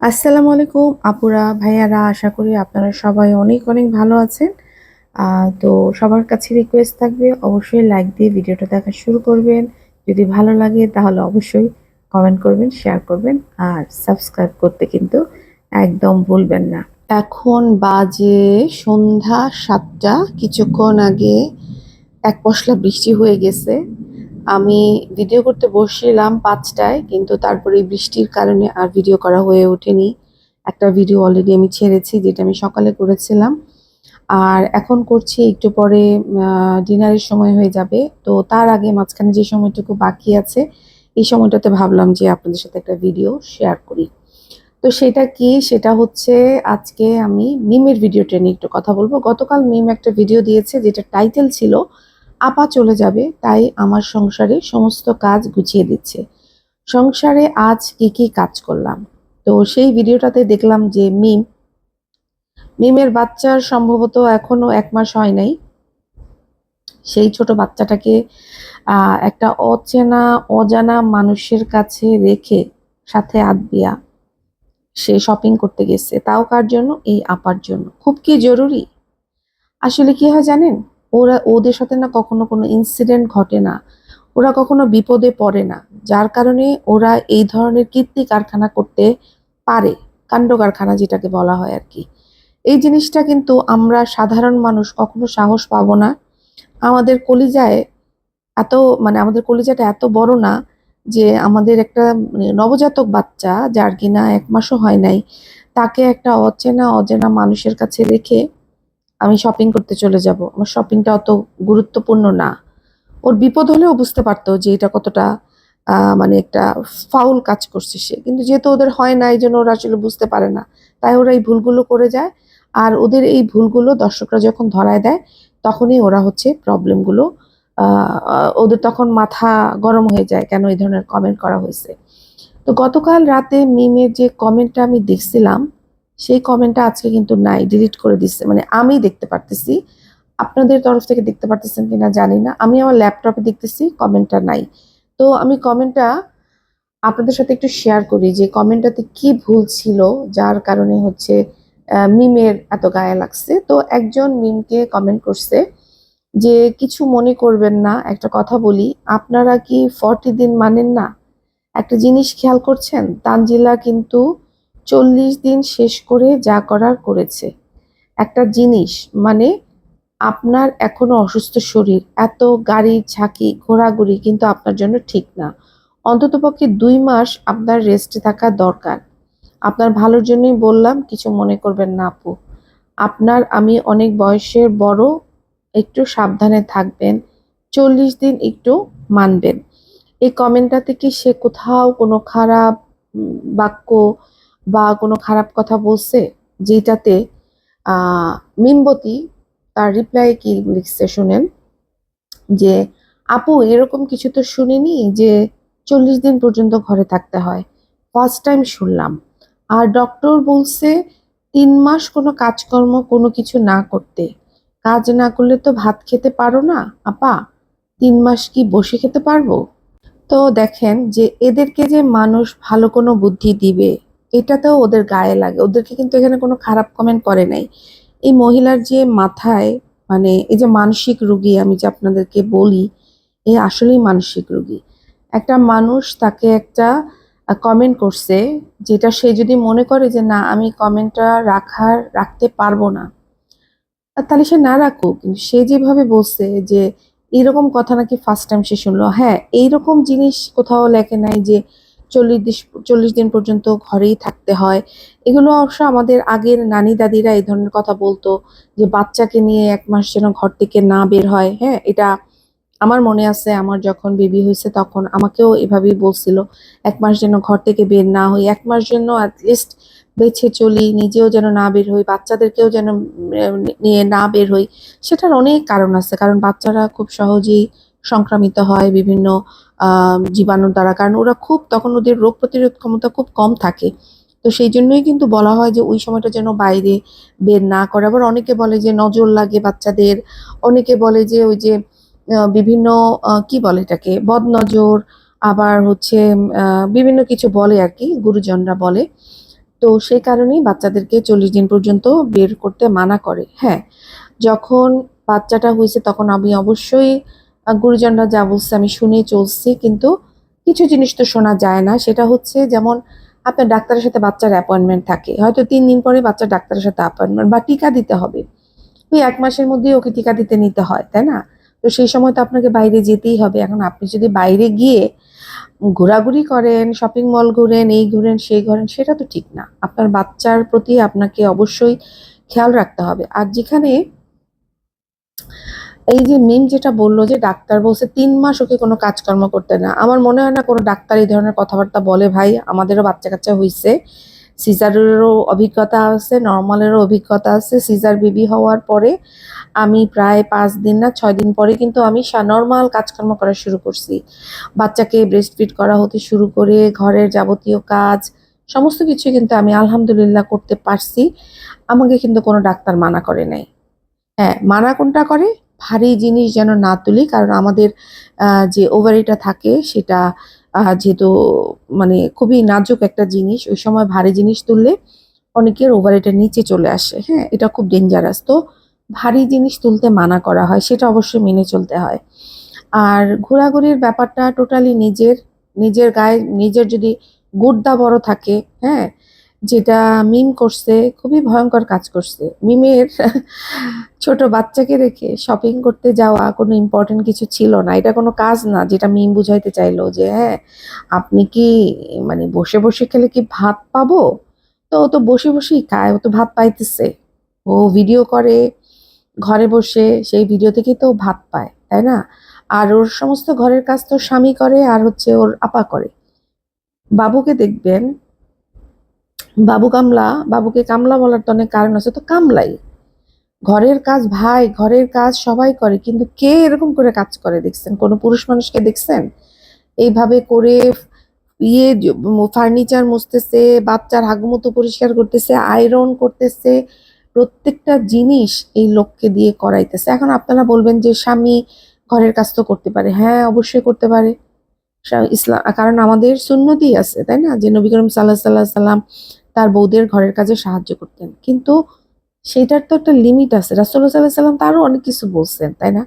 আসসালামু আলাইকুম, আপুরা, ভাইয়ারা, আশা করি আপনারা সবাই অনেক অনেক ভালো আছেন। তো সবার কাছে রিকোয়েস্ট থাকবে, অবশ্যই লাইক দিয়ে ভিডিওটা দেখা শুরু করবেন। যদি ভালো লাগে তাহলে অবশ্যই কমেন্ট করবেন শেয়ার করবেন, আর সাবস্ক্রাইব করতে কিন্তু একদম ভুলবেন না। এখন বাজে সন্ধ্যা সাতটা, কিছুক্ষণ আগে এক পশলা বৃষ্টি হয়ে গেছে। আমি ভিডিও করতে বসছিলাম পাঁচটায়, কিন্তু তারপরে বৃষ্টির কারণে আর ভিডিও করা হয়ে ওঠেনি। একটা ভিডিও অলরেডি আমি ছেড়েছি, যেটা আমি সকালে করেছিলাম। আর এখন করছি একটু পরে ডিনারের সময় হয়ে যাবে। তো তার আগে মাঝখানে যে সময়টুকু বাকি আছে, এই সময়টাতে ভাবলাম যে আপনাদের সাথে একটা ভিডিও শেয়ার করি। তো সেটা কি? সেটা হচ্ছে আজকে আমি মিমের ভিডিওটা নিয়ে একটু কথা বলব। গতকাল মিম একটা ভিডিও দিয়েছে যেটা টাইটেল ছিল আপা চলে যাবে, তাই আমার সংসারে সমস্ত কাজ গুছিয়ে দিচ্ছে। সংসারে আজ কি কি কাজ করলাম? তো সেই ভিডিওটাতে দেখলাম যে মিম, মিমের বাচ্চার সম্ভবত এখনও এক মাস হয় নাই। সেই ছোট বাচ্চাটাকে একটা অচেনা, অজানা মানুষের কাছে রেখে সাথে আদবিয়া, সে শপিং করতে গেছে। তাও কার জন্য? এই আপার জন্য। খুব কি জরুরি? আসলে কি হয় জানেন? ওরা, ওদের সাথে না কখনো কোনো ইনসিডেন্ট ঘটে না। ওরা কখনো বিপদে পড়ে না। যার কারণে ওরা এই ধরনের কীর্তি কারখানা করতে পারে, কাণ্ড কারখানা যেটাকে বলা হয় আর কি। এই জিনিসটা কিন্তু আমরা সাধারণ মানুষ কখনো সাহস পাবো না। আমাদের কলিজায় এত মানে আমাদের কলিজাটা এত বড় না যে আমাদের একটা মানে নবজাতক বাচ্চা যার কিনা এক মাসও হয় নাই, তাকে একটা অচেনা, অজানা মানুষের কাছে রেখে আমি শপিং করতে চলে যাব। আমার শপিংটা অত গুরুত্বপূর্ণ না। ওর বিপদ হলেও বুঝতে পারতো যে এটা কতটা মানে একটা ফাউল কাজ করছে সে। কিন্তু যেহেতু ওদের হয় না এই জন্য ওরা আসলে বুঝতে পারে না। তাই ওরা এই ভুলগুলো করে যায়। আর ওদের এই ভুলগুলো দর্শকরা যখন ধরায় দেয়, তখনই ওরা হচ্ছে প্রবলেমগুলো ওদের তখন মাথা গরম হয়ে যায় কেন এই ধরনের কমেন্ট করা হয়েছে। তো গতকাল রাতে মিমের যে কমেন্টটা আমি দেখছিলাম সেই কমেন্টটা আজকে কিন্তু নাই ডিলিট করে দিচ্ছে মানে আমি দেখতে পারতেছি, আপনাদের তরফ থেকে দেখতে পারতেছেন কিনা জানি না। আমি আমার ল্যাপটপে দেখতেছি কমেন্টটা নাই। তো আমি কমেন্টটা আপনাদের সাথে একটু শেয়ার করি যে কমেন্টটাতে কি ভুল ছিল, যার কারণে হচ্ছে মিমের এত গায়ে লাগছে। তো একজন মিমকে কমেন্ট করছে যে, কিছু মনে করবেন না, একটা কথা বলি, আপনারা কি ফর্টি দিন মানেন না? একটা জিনিস খেয়াল করছেন? তানজিলা কিন্তু চল্লিশ দিন শেষ করে যা করার করেছে। একটা জিনিস মানে আপনার এখনও অসুস্থ শরীর, এত গাড়ি, ঝাঁকি, ঘোরাঘুরি কিন্তু আপনার জন্য ঠিক না। অন্ততপক্ষে দুই মাস আপনার রেস্টে থাকা দরকার। আপনার ভালোর জন্যই বললাম, কিছু মনে করবেন না আপু। আপনার আমি অনেক বয়সের বড়, একটু সাবধানে থাকবেন, চল্লিশ দিন একটু মানবেন। এই কমেন্টটাতে কি সে কোথাও কোনো খারাপ বাক্য বা কোনো খারাপ কথা বলছে, যেটাতে মিমবতী তার রিপ্লাই কি লিখছে শুনেন? যে, আপু, এরকম কিছু তো শুনিনি যে, চল্লিশ দিন পর্যন্ত ঘরে থাকতে হয়। ফার্স্ট টাইম শুনলাম। আর ডক্টর বলছে, তিন মাস কোনো কাজকর্ম, কোনো কিছু না করতে। কাজ না করলে তো ভাত খেতে পারো না, আপা। তিন মাস কি বসে খেতে পারব? তো দেখেন যে, এদেরকে যে মানুষ ভালো কোনো বুদ্ধি দিবে এটাতেও ওদের গায়ে লাগে। ওদেরকে কিন্তু এখানে কোনো খারাপ কমেন্ট করে নাই। এই মহিলার যে মাথায় মানে এই যে মানসিক রুগী আমি যে আপনাদেরকে বলি, এ আসলেই মানসিক রুগী। একটা মানুষ তাকে একটা কমেন্ট করছে যেটা সে যদি মনে করে যে না, আমি কমেন্টটা রাখার, রাখতে পারব না তাহলে সে না রাখুক। কিন্তু সে যেভাবে বলছে যে এরকম কথা নাকি ফার্স্ট টাইম সে শুনলো। হ্যাঁ এইরকম জিনিস কোথাও লেখে নাই যে চল্লিশ চল্লিশ দিন পর্যন্ত ঘরেই থাকতে হয়। এগুলো অবশ্য আমাদের আগের নানি দাদিরা এই ধরনের কথা বলতো যে বাচ্চাকে নিয়ে এক মাস যেন ঘর থেকে না বের হয়। হ্যাঁ এটা আমার মনে আছে, আমার যখন বেবি হয়েছে তখন আমাকেও এভাবেই বলছিল, এক মাস যেন ঘর থেকে বের না হই, এক মাস জন্য অ্যাটলিস্ট বেছে চলি, নিজেও যেন না বের হই, বাচ্চাদেরকেও যেন নিয়ে না বের হই। সেটার অনেক কারণ আছে, কারণ বাচ্চারা খুব সহজেই সংক্রামিত হয় বিভিন্ন জীবাণুর দ্বারা। কারণ ওরা খুব, তখন ওদের রোগ প্রতিরোধ ক্ষমতা খুব কম থাকে। তো সেই জন্যই কিন্তু বলা হয় যে ওই সময়টা যেন বাইরে বের না করে। আবার অনেকে বলে যে নজর লাগে বাচ্চাদের। অনেকে বলে যে ওই যে বিভিন্ন কি বলে এটাকে? বদনজর, আবার হচ্ছে বিভিন্ন কিছু বলে আর কি, গুরুজনরা বলে। তো সেই কারণেই বাচ্চাদেরকে চল্লিশ দিন পর্যন্ত বের করতে মানা করে। হ্যাঁ যখন বাচ্চাটা হয়েছে তখন আমি অবশ্যই গুরুজনরা যা বলছে আমি শুনে চলছি, কিন্তু কিছু জিনিস তো শোনা যায় না। সেটা হচ্ছে যেমন আপনার ডাক্তারের সাথে বাচ্চার অ্যাপয়েন্টমেন্ট থাকে। হয়তো তিন দিন পরে বাচ্চার ডাক্তারের সাথে অ্যাপয়েন্টমেন্ট বা টিকা দিতে হবে। ওই এক মাসের মধ্যেই ওকে টিকা দিতে নিতে হয়, তাই না? তো সেই সময় তো আপনাকে বাইরে যেতেই হবে। এখন আপনি যদি বাইরে গিয়ে ঘোরাঘুরি করেন শপিং মল ঘুরেন, এই ঘুরেন, সেই ঘুরেন, সেটা তো ঠিক না। আপনার বাচ্চার প্রতি আপনাকে অবশ্যই খেয়াল রাখতে হবে। আর যেখানে এই যে মিম যেটা বলল যে ডাক্তার বলছে, তিন মাস ওকে কোনো কাজকর্ম করতে না। আমার মনে হয় না কোনো ডাক্তার এই ধরনের কথাবার্তা বলে ভাই। আমাদেরও বাচ্চা কাচ্চা হয়েছে সিজারেরও অভিজ্ঞতা আছে, নর্মালেরও অভিজ্ঞতা আছে। সিজার বেবি হওয়ার পরে আমি প্রায় পাঁচ দিন না ছয় দিন পরে কিন্তু আমি নর্মাল কাজকর্ম করা শুরু করছি। বাচ্চাকে ব্রেস্ট ফিড করা হতে শুরু করে, ঘরের যাবতীয় কাজ, সমস্ত কিছু কিন্তু আমি আলহামদুলিল্লাহ করতে পারছি। আমাকে কিন্তু কোনো ডাক্তার মানা করে নাই। হ্যাঁ মানা কোনটা করে? ভারী জিনিস যেন না তুলি, কারণ আমাদের যে ওভারিটা থাকে সেটা যেহেতু মানে খুবই নাজুক একটা জিনিস, ওই সময় ভারী জিনিস তুললে অনেকের ওভারিটা নিচে চলে আসে। হ্যাঁ এটা খুব ডেঞ্জারাস তো ভারী জিনিস তুলতে মানা করা হয়, সেটা অবশ্যই মেনে চলতে হয়। আর ঘোরাঘুরির ব্যাপারটা টোটালি নিজের নিজের গায়ে, নিজের যদি গুর্দা বড় থাকে হ্যাঁ যেটা মিম করছে, খুবই ভয়ঙ্কর কাজ করছে। মিমের ছোট বাচ্চাকে রেখে শপিং করতে যাওয়া কোনো ইম্পর্টেন্ট কিছু ছিল না। এটা কোনো কাজ না যেটা মিম বুঝাইতে চাইলো যে হ্যাঁ আপনি কি মানে বসে বসে খেলে কি ভাত পাবো? তো ও তো বসে বসেই খায়, ও তো ভাত পাইতেছে। ও ভিডিও করে ঘরে বসে, সেই ভিডিও থেকেই তো ভাত পায়, তাই না? আর ওর সমস্ত ঘরের কাজ তো স্বামী করে, আর হচ্ছে ওর আপা করে। বাবুকে দেখবেন বাবু কামলা, বাবুকে কামলা বলার তো অনেক কারণ আছে, তো কামলাই। ঘরের কাজ ভাই, ঘরের কাজ সবাই করে, কিন্তু কে এরকম করে কাজ করে দেখছেন? কোনো পুরুষ মানুষকে দেখছেন? এইভাবে করে ইয়ে ফার্নিচার মুছতেছে, বাচ্চার হাগুমতো পরিষ্কার করতেছে, আয়রন করতেছে, প্রত্যেকটা জিনিস এই লোককে দিয়ে করাইতেছে। এখন আপনারা বলবেন যে স্বামী ঘরের কাজ তো করতে পারে। হ্যাঁ অবশ্যই করতে পারে। ইসলাম কারণ আমাদের সুন্নতি আছে, তাই না? যে নবী করিম সাল্লাহ সাল্লাহ সাল্লাম তার বউদের ঘরের কাজে সাহায্য করতেন। কিন্তু সেটার তো একটা লিমিট আছে। রাসুল্লাহ সাল্লাহ সাল্লাম তারও অনেক কিছু বলছেন, তাই না?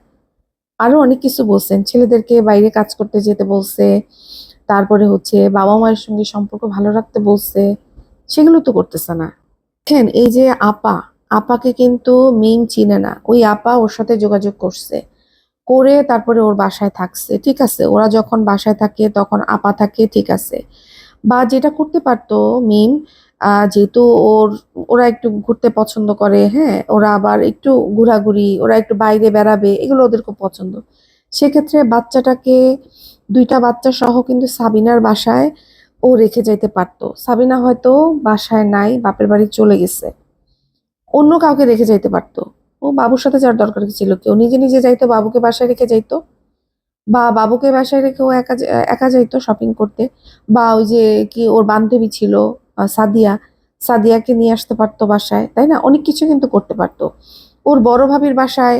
আরও অনেক কিছু বলছেন। ছেলেদেরকে বাইরে কাজ করতে যেতে বলছে, তারপরে হচ্ছে বাবা মায়ের সঙ্গে সম্পর্ক ভালো রাখতে বলছে, সেগুলো তো করতেছে না। দেখেন, এই যে আপা, আপাকে কিন্তু মিম চিনে না। ওই আপা ওর সাথে যোগাযোগ করছে। করে তারপরে ওর বাসায় থাকছে, ঠিক আছে? ওরা যখন বাসায় থাকে তখন আপা থাকে, ঠিক আছে? বা যেটা করতে পারতো মিম যেহেতু ওর, ওরা একটু ঘুরতে পছন্দ করে হ্যাঁ? ওরা আবার একটু ঘোরাঘুরি, ওরা একটু বাইরে বেড়াবে, এগুলো ওদের খুব পছন্দ। সেক্ষেত্রে বাচ্চাটাকে, দুইটা বাচ্চা সহ কিন্তু সাবিনার বাসায় ও রেখে যাইতে পারতো। সাবিনা হয়তো বাসায় নাই, বাপের বাড়ি চলে গেছে। অন্য কাউকে রেখে যাইতে পারতো। ও বাবুর সাথে যাওয়ার দরকার ছিল কেউ। নিজে নিজে যাইতো, বাবুকে বাসায় রেখে যাইতো। বা বাবুকে বাসায় রেখে ও একা একা যাইতো শপিং করতে। বা ওই যে কি ওর বান্ধবী ছিল সাদিয়া, সাদিয়াকে নিয়ে আসতে পারতো বাসায়, তাই না? অনেক কিছু কিন্তু করতে পারতো। ওর বড় ভাবির বাসায়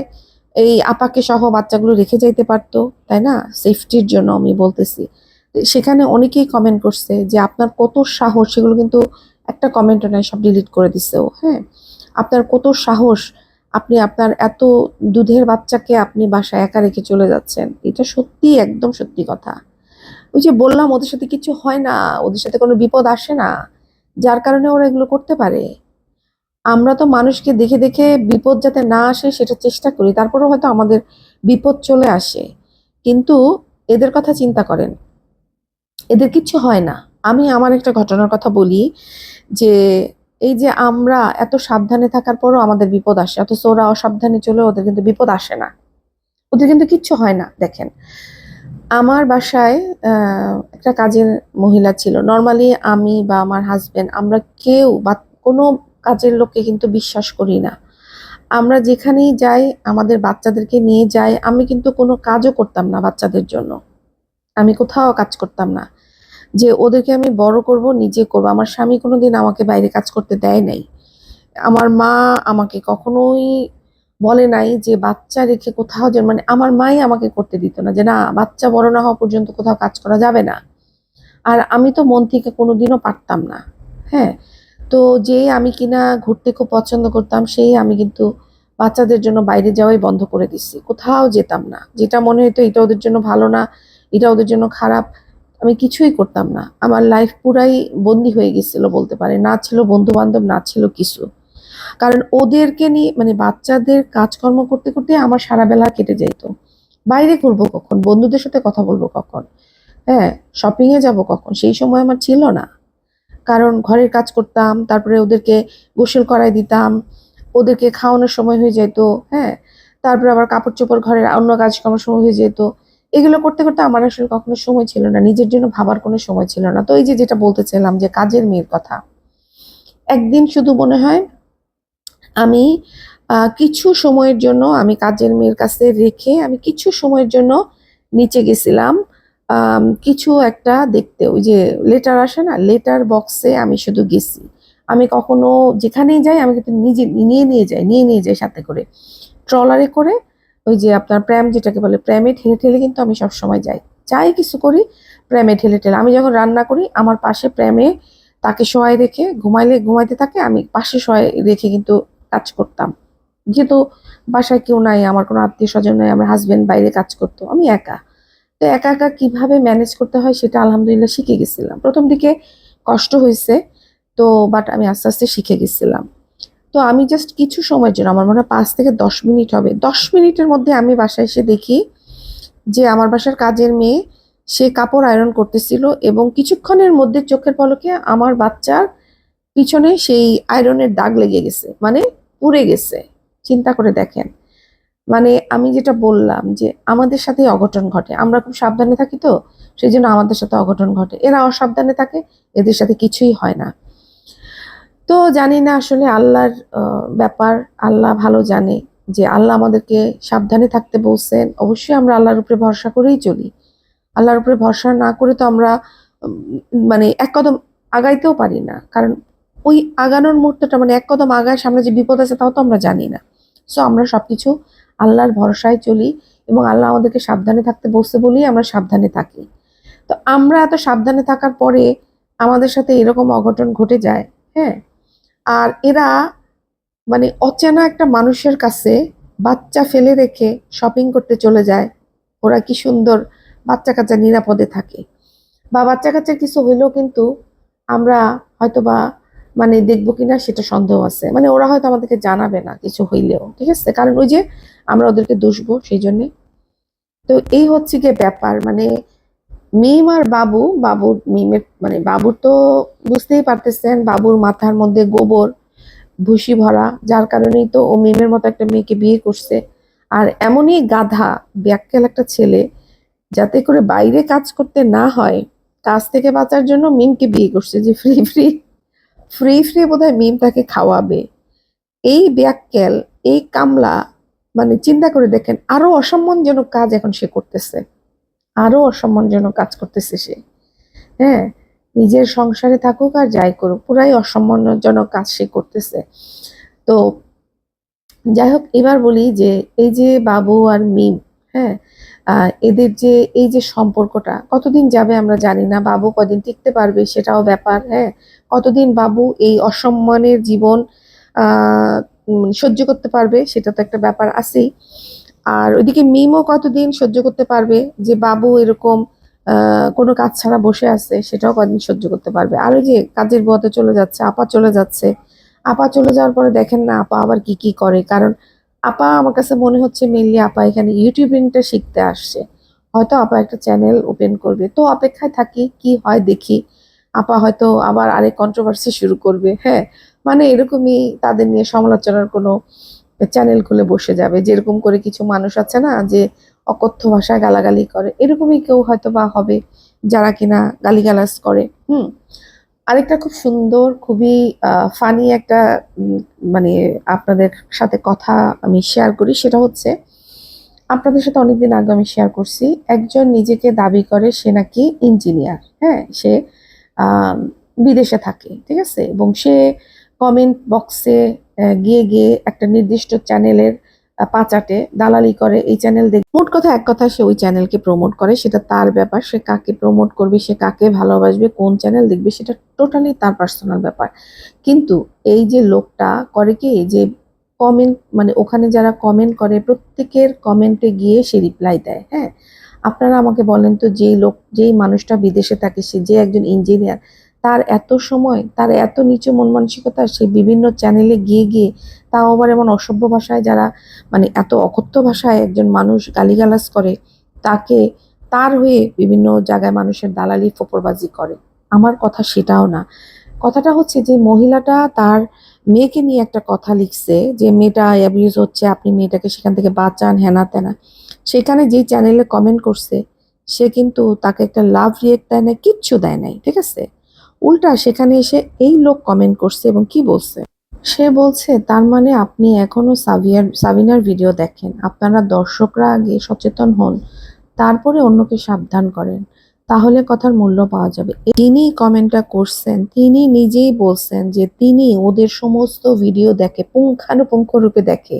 এই আপাকে সহ বাচ্চাগুলো রেখে যাইতে পারতো, তাই না? সেফটির জন্য আমি বলতেছি। সেখানে অনেকেই কমেন্ট করছে যে আপনার কত সাহস, সেগুলো কিন্তু একটা কমেন্টও নাই, সব ডিলিট করে দিছে ও হ্যাঁ? আপনার কত সাহস আপনি আপনার এত দুধের বাচ্চাকে আপনি বাসায় একা রেখে চলে যাচ্ছেন, এটা সত্যি একদম সত্যি কথা। ওই যে বললাম, ওদের সাথে কিছু হয় না, ওদের সাথে কোনো বিপদ আসে না, যার কারণে ওরা এগুলো করতে পারে। আমরা তো মানুষকে দেখে দেখে বিপদ যাতে না আসে সেটা চেষ্টা করি, তারপরেও হয়তো আমাদের বিপদ চলে আসে। কিন্তু এদের কথা চিন্তা করেন। এদের কিচ্ছু হয় না। আমি আমার একটা ঘটনার কথা বলি যে এই যে আমরা এত সাবধানে থাকার পরও আমাদের বিপদ আসে, অথচ ওরা অসাবধানে চলে ওদের কিন্তু বিপদ আসে না। ওদের কিন্তু কিচ্ছু হয় না, দেখেন। আমার বাসায় একটা কাজের মহিলা ছিল। নর্মালি আমি বা আমার হাজবেন্ড আমরা কেউ বা কোনো কাজের লোককে কিন্তু বিশ্বাস করি না। আমরা যেখানেই যাই, আমাদের বাচ্চাদেরকে নিয়ে যাই, আমি কিন্তু কোনো কাজও করতাম না বাচ্চাদের জন্য। আমি কোথাও কাজ করতাম না। যে ওদেরকে আমি বড় করব, নিজে করব। আমার স্বামী কোনোদিন আমাকে বাইরে কাজ করতে দেয় নাই। আমার মা আমাকে কখনোই বলে নাই যে বাচ্চা রেখে কোথাও যেন মানে আমার মাই আমাকে করতে দিত না যে না, বাচ্চা বড় না হওয়া পর্যন্ত কোথাও কাজ করা যাবে না। আর আমি তো মন থেকে কোনোদিনও পারতাম না। হ্যাঁ তো যেই আমি কিনা ঘুরতে খুব পছন্দ করতাম, সেই আমি কিন্তু বাচ্চাদের জন্য বাইরে যাওয়াই বন্ধ করে দিচ্ছি কোথাও যেতাম না। যেটা মনে হতো এটা ওদের জন্য ভালো না, এটা ওদের জন্য খারাপ। আমি কিছুই করতাম না। আমার লাইফ পুরাই বন্দি হয়ে গেছিল বলতে পারে না ছিল বন্ধু বান্ধব না ছিল কিছু। কারণ ওদেরকে নিয়ে মানে বাচ্চাদের কাজকর্ম করতে করতে আমার সারা বেলা কেটে যাইতো বাইরে ঘুরবো কখন? বন্ধুদের সাথে কথা বলব কখন? হ্যাঁ শপিং এ যাব কখন? সেই সময় আমার ছিল না। কারণ ঘরের কাজ করতাম, তারপরে ওদেরকে গোসল করাই দিতাম, ওদেরকে খাওয়ানোর সময় হয়ে যেত হ্যাঁ। তারপরে আবার কাপড় চোপড় ঘরের অন্য কাজ করার সময় হয়ে যেত। এগুলো করতে করতে আমার আসলে কখনো সময় ছিল না, নিজের জন্য ভাবার কোনো সময় ছিল না। তো এই যে যেটা বলতে চাইলাম যে কাজের মেয়ের কথা, একদিন শুধু মনে হয় আমি কিছু সময়ের জন্য আমি কাজের মেয়ের কাছে রেখে আমি কিছু সময়ের জন্য নিচে গেছিলাম। কিছু একটা দেখতে, ওই যে লেটার আসে না লেটার বক্সে আমি শুধু গেছি। আমি কখনো যেখানেই যাই, আমি কিন্তু নিজে নিয়ে নিয়ে যাই, নিয়ে নিয়ে যাই সাথে করে। ট্রলারে করে ওই যে আপনার প্র্যাম যেটাকে বলে প্র্যামে ঠেলে ঠেলে কিন্তু আমি সব সময় যাই। যাই কিছু করি প্র্যামে ঠেলে ঠেলে। আমি যখন রান্না করি, আমার পাশে প্র্যামে তাকে শোয়াই রেখে, ঘুমাইলে ঘুমাইতে থাকে, আমি পাশে শোয়াই রেখে কিন্তু কাজ করতাম। যেহেতু বাসায় কেউ নাই, আমার কোনো আত্মীয় স্বজন নাই, আমার হাজব্যান্ড বাইরে কাজ করতো, আমি একা। তো একা একা কীভাবে ম্যানেজ করতে হয় সেটা আলহামদুলিল্লাহ শিখে গেছিলাম। প্রথম দিকে কষ্ট হয়েছে তো বাট আমি আস্তে আস্তে শিখে গেছিলাম। তো আমি জাস্ট কিছু সময়ের জন্য, আমার মনে হয় পাঁচ থেকে দশ মিনিট হবে। দশ মিনিটের মধ্যে আমি বাসায় এসে দেখি যে আমার বাসার কাজের মেয়ে, সে কাপড় আয়রন করতেছিল এবং কিছুক্ষণের মধ্যে চোখের পলকে আমার বাচ্চার পিছনে সেই আয়রনের দাগ লেগে গেছে মানে পুড়ে গেছে। চিন্তা করে দেখেন। মানে আমি যেটা বললাম যে আমাদের সাথে অঘটন ঘটে। আমরা খুব সাবধানে থাকি তো, সেই জন্য আমাদের সাথে অঘটন ঘটে। এরা অসাবধানে থাকে, এদের সাথে কিছুই হয় না। তো জানি না আসলে আল্লাহর ব্যাপার। আল্লাহ ভালো জানে যে আল্লাহ আমাদেরকে সাবধানে থাকতে বলছেন। অবশ্যই আমরা আল্লাহর উপরে ভরসা করেই চলি। আল্লাহর উপরে ভরসা না করে তো আমরা মানে এক কদম আগাইতেও পারি না। কারণ ওই আগানোর মুহূর্তটা মানে এক কদম আগায় সামনে যে বিপদ আছে তাও তো আমরা জানি না। সো আমরা সব কিছু আল্লাহর ভরসায় চলি এবং আল্লাহ আমাদেরকে সাবধানে থাকতে বসতে বলেই আমরা সাবধানে থাকি। তো আমরা এত সাবধানে থাকার পরে আমাদের সাথে এরকম অঘটন ঘটে যায় হ্যাঁ? আর এরা মানে অচেনা একটা মানুষের কাছে বাচ্চা ফেলে রেখে শপিং করতে চলে যায়। ওরা কি সুন্দর বাচ্চা কাচ্চা নিরাপদে থাকে। বা বাচ্চা কাচ্চার কিছু হইলেও কিন্তু আমরা হয়তো বা মানে দেখব কিনা সেটা সন্দেহ আছে। মানে ওরা হয়তো আমাদেরকে জানাবে না কিছু হইলেও, ঠিক আছে? কারণ ওই যে আমরা ওদেরকে দুষবো সেই জন্যে। তো এই হচ্ছে গিয়ে ব্যাপার। মানে মিম আর বাবু, বাবুর মিমের মানে বাবুর তো বুঝতেই পারতেছেন, বাবুর মাথার মধ্যে গোবর ভুসি ভরা, যার কারণেই তো ও মিমের মতো একটা মেয়েকে বিয়ে করছে। আর এমনই গাধা, ব্যাককেল একটা ছেলে, যাতে করে বাইরে কাজ করতে না হয়, কাজ থেকে বাঁচার জন্য মিমকে বিয়ে করছে যে ফ্রি ফ্রি ফ্রি ফ্রি বোধহয় মিম তাকে খাওয়াবে। এই ব্যাককেল, এই কামলা মানে চিন্তা করে দেখেন, আরও অসম্মানজনক কাজ এখন সে করতেছে। আরও অসম্মানজনক কাজ করতেছে সে। হ্যাঁ নিজের সংসারে থাকুক আর যাই করুক, পুরাই অসম্মানজনক কাজ সে করতেছে। তো যাই হোক, এবার বলি যে এই যে বাবু আর মিম হ্যাঁ এদের যে এই যে সম্পর্কটা, কতদিন যাবে আমরা জানি না, বাবু কদিন টিকতে পারবে সেটাও ব্যাপার হ্যাঁ কতদিন বাবু এই অসম্মানের জীবন সহ্য করতে পারবে সেটা তো একটা ব্যাপার আছেই। আর ওইদিকে মিমও কতদিন সহ্য করতে পারবে যে বাবু এরকম কোনো কাজ ছাড়া বসে আছে সেটাও কদিন সহ্য করতে পারবে? আর ওই যে কাজের বতে চলে যাচ্ছে, আপা চলে যাচ্ছে। আপা চলে যাওয়ার পরে দেখেন না, আপা আবার কি কি করে? কারণ আপা আমার কাছে মনে হচ্ছে মেনলি আপা এখানে ইউটিউবিংটা শিখতে আসছে। হয়তো আপা একটা চ্যানেল ওপেন করবে। তো অপেক্ষায় থাকি, কি হয় দেখি। আপা হয়তো আবার আরেক কন্ট্রোভার্সি শুরু করবে। হ্যাঁ মানে এরকমই তাদের নিয়ে সমালোচনার কোনো চ্যানেল খুলে বসে যাবে। যেরকম করে কিছু মানুষ আছে না, যে অকথ্য ভাষায় গালাগালি করে, এরকমই কেউ হয়তো বা হবে যারা কিনা গালিগালাজ করে। হুম। আরেকটা খুব সুন্দর, খুবই ফানি একটা মানে আপনাদের সাথে কথা আমি শেয়ার করি, সেটা হচ্ছে, আপনাদের সাথে অনেকদিন আগে আমি শেয়ার করছি, একজন নিজেকে দাবি করে সে নাকি ইঞ্জিনিয়ার হ্যাঁ? সে বিদেশে থাকে, ঠিক আছে? এবং সে কমেন্ট বক্সে গিয়ে গিয়ে একটা নির্দিষ্ট চ্যানেলের পাচাটে দালালি করে এই চ্যানেল দেখ। মোট কথা এক কথা সে ওই চ্যানেলকে প্রমোট করে, সেটা তার ব্যাপার, সে কাকে প্রমোট করবে, সে কাকে ভালোবাসবে, কোন চ্যানেল দেখবে, সেটা টোটালি তার পার্সোনাল ব্যাপার। কিন্তু এই যে লোকটা করে কি যে কমেন্ট মানে ওখানে যারা কমেন্ট করে, প্রত্যেকের কমেন্টে গিয়ে সে রিপ্লাই দেয় হ্যাঁ? আপনারা আমাকে বলেন তো, যেই লোক, যেই মানুষটা বিদেশে থাকে, সে যে একজন ইঞ্জিনিয়ার তার এত সময়, তার এত নিচু মন মানসিকতা, সে বিভিন্ন চ্যানেলে গিয়ে গিয়ে তাও আবার এমন অসভ্য ভাষায় যারা মানে এত অকথ্য ভাষায় একজন মানুষ গালিগালাজ করে, তাকে তার হয়ে বিভিন্ন জায়গায় মানুষের দালালি, ফোপরবাজি করে। আমার কথা সেটাও না। কথাটা হচ্ছে যে, মহিলাটা তার মেয়েকে নিয়ে একটা কথা লিখছে যে, মেয়েটা অ্যাবিউজ হচ্ছে, আপনি মেয়েটাকে সেখান থেকে বাঁচান, হেনা তেনা। সেখানে যেই চ্যানেলে কমেন্ট করছে, সে কিন্তু তাকে একটা লাভ রিয়েক্ট দেয় না কিচ্ছু দেয় নাই, ঠিক আছে? উল্টা সেখানে এসে এই লোক কমেন্ট করছে এবং কি বলছে? সে বলছে, তার মানে আপনি এখনও সাবিয়ার সাবিনার ভিডিও দেখেন। আপনারা দর্শকরা আগে সচেতন হন, তারপরে অন্যকে সাবধান করেন। তাহলে কথার মূল্য পাওয়া যাবে। তিনি কমেন্টটা করছেন, তিনি নিজেই বলছেন যে তিনি ওদের সমস্ত ভিডিও দেখে, পুঙ্খানুপুঙ্খ রূপে দেখে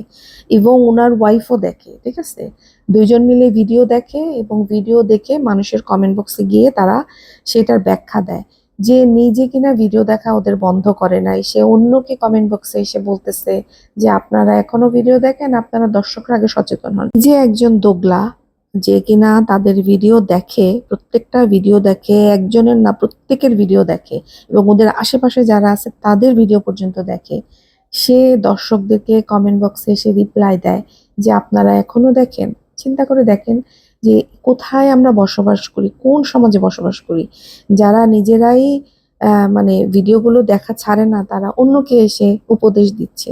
এবং ওনার ওয়াইফও দেখে, ঠিক আছে? দুইজন মিলে ভিডিও দেখে এবং ভিডিও দেখে মানুষের কমেন্ট বক্সে গিয়ে তারা সেটার ব্যাখ্যা দেয়। যে নিজে কিনা ভিডিও দেখা ওদের বন্ধ করে নাই। সে অন্যকে কমেন্ট বক্সে এসে বলতেছে যে, আপনারা এখনও ভিডিও দেখেন? আপনারা দর্শকরা আগে সচেতন হন। যে একজন দোগলা যে কিনা তাদের ভিডিও দেখে, প্রত্যেকটা ভিডিও দেখে, একজনের না, প্রত্যেকের ভিডিও দেখে এবং ওদের আশেপাশে যারা আছে তাদের ভিডিও পর্যন্ত দেখে। সে দর্শকদেরকে কমেন্ট বক্সে এসে রিপ্লাই দেয় যে, আপনারা এখনও দেখেন? চিন্তা করে দেখেন যে কোথায় আমরা বসবাস করি, কোন সমাজে বসবাস করি, যারা নিজেরাই মানে ভিডিওগুলো দেখা ছাড়ে না, তারা অন্যকে এসে উপদেশ দিচ্ছে।